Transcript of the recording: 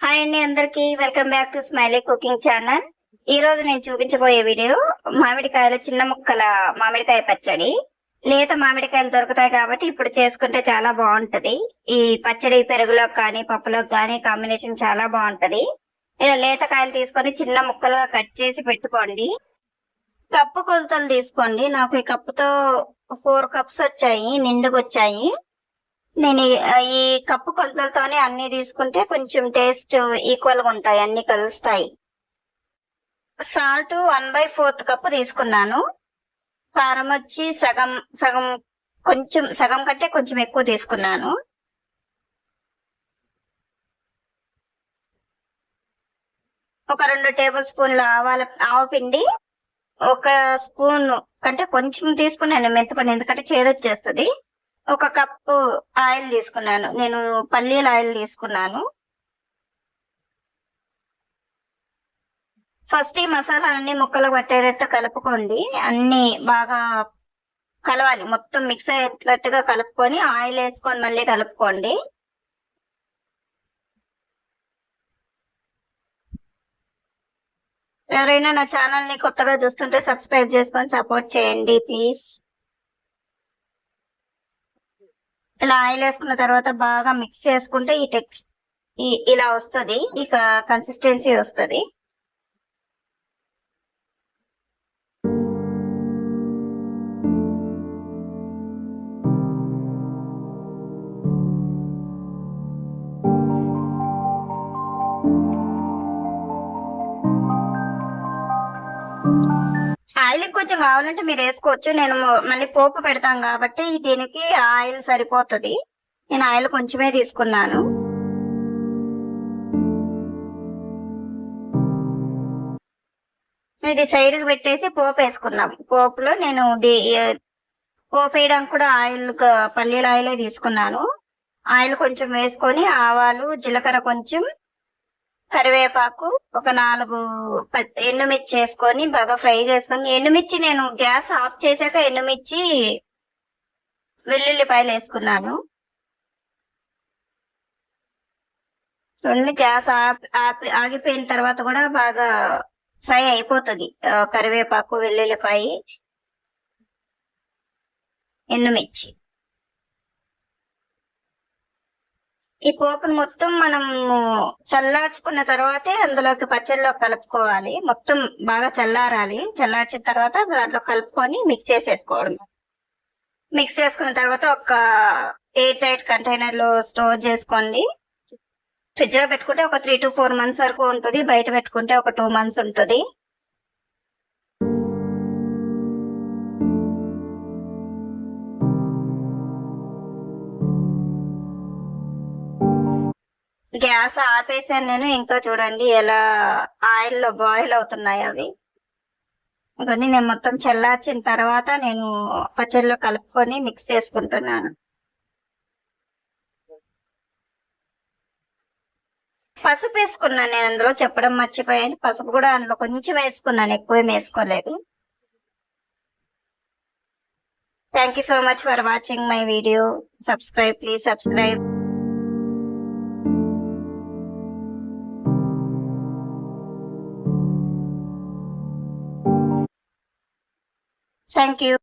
Hi అండి అందరికి. Welcome back to smiley cooking channel ఈ రోజు నేను చూపించబోయే వీడియో మామిడికాయల చిన్న ముక్కల మామిడికాయ పచ్చడి. లేత మామిడికాయలు దొరుకుతాయి కాబట్టి ఇప్పుడు చేసుకుంటే చాలా బాగుంటది. ఈ పచ్చడి పెరుగులోకి కానీ పప్పులోకి కానీ కాంబినేషన్ చాలా బాగుంటది. ఇలా లేత కాయలు తీసుకొని చిన్న ముక్కలుగా కట్ చేసి పెట్టుకోండి. కప్పు కొలతలు తీసుకోండి. నాకు ఈ కప్పుతో ఫోర్ కప్స్ వచ్చాయి నిండుకు వచ్చాయి. నేను ఈ- ఈ కప్పు కొలతలతోనే అన్ని తీసుకుంటే కొంచెం టేస్ట్ ఈక్వల్గా ఉంటాయి అన్ని కలుస్తాయి. Salt one by fourth cup తీసుకున్నాను. కారం వచ్చి సగం సగం కొంచెం సగం కంటే కొంచెం ఎక్కువ తీసుకున్నాను. ఒక రెండు టేబుల్ స్పూన్ల ఆవాల ఆవ పిండి ఒక స్పూన్ కంటే కొంచెం తీసుకున్నాను మెంతపండి ఎందుకంటే చేదొచ్చేస్తుంది. ఒక కప్పు ఆయిల్ తీసుకున్నాను. నేను పల్లీల ఆయిల్ తీసుకున్నాను. ఫస్ట్ ఈ మసాలాలన్నీ ముక్కలు పట్టేటట్టు కలుపుకోండి. అన్ని బాగా కలవాలి. మొత్తం మిక్స్ అయ్యేటట్టుగా కలుపుకొని ఆయిల్ వేసుకొని మళ్ళీ కలుపుకోండి. ఎవరైనా నా ఛానల్ని కొత్తగా చూస్తుంటే సబ్స్క్రైబ్ చేసుకొని సపోర్ట్ చేయండి ప్లీజ్ ఇలా ఆయిల్ వేసుకున్న తర్వాత బాగా మిక్స్ చేసుకుంటే ఈ టెక్స్ట్ ఈ ఇలా వస్తుంది. ఇక కన్సిస్టెన్సీ వస్తుంది. ఆయిల్ కొంచెం కావాలంటే మీరు వేసుకోవచ్చు. నేను మళ్ళీ పోపు పెడతాం కాబట్టి దీనికి ఆయిల్ సరిపోతుంది. నేను ఆయిల్ కొంచెమే తీసుకున్నాను. ఇది సైడ్కి పెట్టేసి పోపు వేసుకుందాం. పోపులో నేను పోపు వేయడానికి కూడా ఆయిల్ పల్లీల ఆయిలే తీసుకున్నాను. ఆయిల్ కొంచెం వేసుకొని ఆవాలు జీలకర్ర కొంచెం కరివేపాకు ఒక నాలుగు ప- ఎండుమిర్చి వేసుకొని బాగా ఫ్రై చేసుకొని ఎండుమిర్చి నేను గ్యాస్ ఆఫ్ చేశాక ఎండుమిర్చి వెల్లుల్లిపాయలు వేసుకున్నాను. గ్యాస్ ఆపి ఆపి ఆగిపోయిన తర్వాత కూడా బాగా ఫ్రై అయిపోతుంది కరివేపాకు వెల్లుల్లిపాయ ఎండుమిర్చి. ఈ పోపును మొత్తం మనం చల్లార్చుకున్న తర్వాతే అందులోకి పచ్చడిలో కలుపుకోవాలి. మొత్తం బాగా చల్లారాలి. చల్లార్చిన తర్వాత దాంట్లో కలుపుకొని మిక్స్ చేసేసుకోవడం. మిక్స్ చేసుకున్న తర్వాత ఒక ఎయిర్ టైట్ కంటైనర్లో స్టోర్ చేసుకోండి. ఫ్రిడ్జ్లో పెట్టుకుంటే ఒక త్రీ టు ఫోర్ మంత్స్ వరకు ఉంటుంది. బయట పెట్టుకుంటే ఒక టూ మంత్స్ ఉంటుంది. గ్యాస్ ఆపేసాను నేను. ఇంకా చూడండి ఎలా ఆయిల్లో బాయిల్ అవుతున్నాయి అవి. ఇవన్నీ నేను మొత్తం చల్లార్చిన తర్వాత నేను పచ్చడిలో కలుపుకొని మిక్స్ చేసుకుంటున్నాను. పసుపు వేసుకున్నాను నేను అందులో చెప్పడం మర్చిపోయింది పసుపు కూడా అందులో కొంచెం వేసుకున్నాను ఎక్కువ వేసుకోలేదు. Thank you so much for watching my video subscribe please subscribe thank you